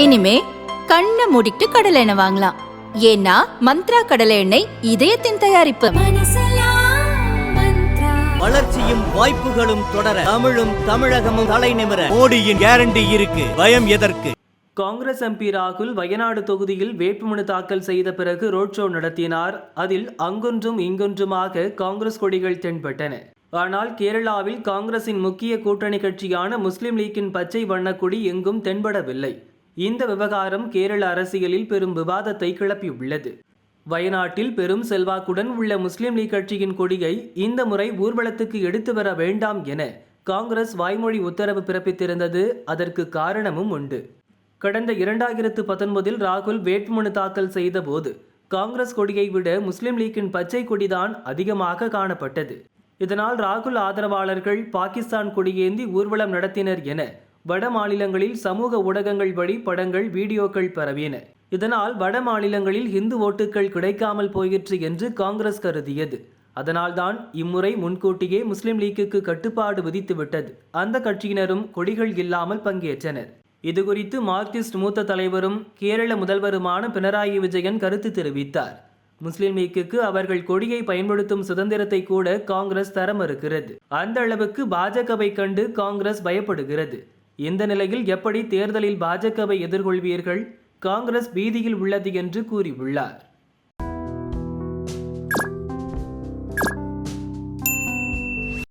இனிமே கண்ணை மூடிட்டு கடலை எண்ணெய் வாங்கலாம். ஏன்னா மந்த்ரா கடலை எண்ணெய் இதயத்தின் தயாரிப்பு. வளர்ச்சியும் வாய்ப்புகளும் தொடர தமிழும் தமிழகமும் தலைநிமிர மோடியின் கேரண்டி இருக்கு. பயம் எதற்கு? காங்கிரஸ் எம்பி ராகுல் வயநாடு தொகுதியில் வேட்புமனு தாக்கல் செய்த பிறகு ரோட் ஷோ நடத்தினார். அதில் அங்கொன்றும் இங்கொன்றுமாக காங்கிரஸ் கொடிகள் தென்பட்டன. ஆனால் கேரளாவில் காங்கிரசின் முக்கிய கூட்டணி கட்சியான முஸ்லிம் லீக்கின் பச்சை வண்ணக்கொடி எங்கும் தென்படவில்லை. இந்த விவகாரம் கேரள அரசியலில் பெரும் விவாதத்தை கிளப்பியுள்ளது. வயநாட்டில் பெரும் செல்வாக்குடன் உள்ள முஸ்லிம் லீக் கட்சியின் கொடியை இந்த முறை ஊர்வலத்துக்கு எடுத்து வர வேண்டாம் என காங்கிரஸ் வாய்மொழி உத்தரவு பிறப்பித்திருந்தது. அதற்கு காரணமும் உண்டு. கடந்த இரண்டாயிரத்து பத்தொன்பதில் ராகுல் வேட்புமனு தாக்கல் செய்தபோது காங்கிரஸ் கொடியை விட முஸ்லிம் லீக்கின் பச்சை கொடிதான் அதிகமாக காணப்பட்டது. இதனால் ராகுல் ஆதரவாளர்கள் பாகிஸ்தான் கொடியேந்தி ஊர்வலம் நடத்தினர் என வட மாநிலங்களில் சமூக ஊடகங்கள் வழி படங்கள் வீடியோக்கள் பரவின இதனால் வட மாநிலங்களில் இந்து ஓட்டுகள் கிடைக்காமல் போயிற்று என்று காங்கிரஸ் கருதியது. அதனால்தான் இம்முறை முன்கூட்டியே முஸ்லிம் லீக்குக்கு கட்டுப்பாடு விதித்துவிட்டது. அந்த கட்சியினரும் கொடிகள் இல்லாமல் பங்கேற்றனர். இதுகுறித்து மார்க்சிஸ்ட் மூத்த தலைவரும் கேரள முதல்வருமான பினராயி விஜயன் கருத்து தெரிவித்தார். முஸ்லிம் லீக்குக்கு அவர்கள் கொடியை பயன்படுத்தும் சுதந்திரத்தை கூட காங்கிரஸ் தர மறுக்கிறது அந்த அளவுக்கு பாஜகவை கண்டு காங்கிரஸ் பயப்படுகிறது. இந்த நிலையில் எப்படி தேர்தலில் பாஜகவை எதிர்கொள்வீர்கள்? காங்கிரஸ் பீதியில் உள்ளது என்று கூறியுள்ளார்.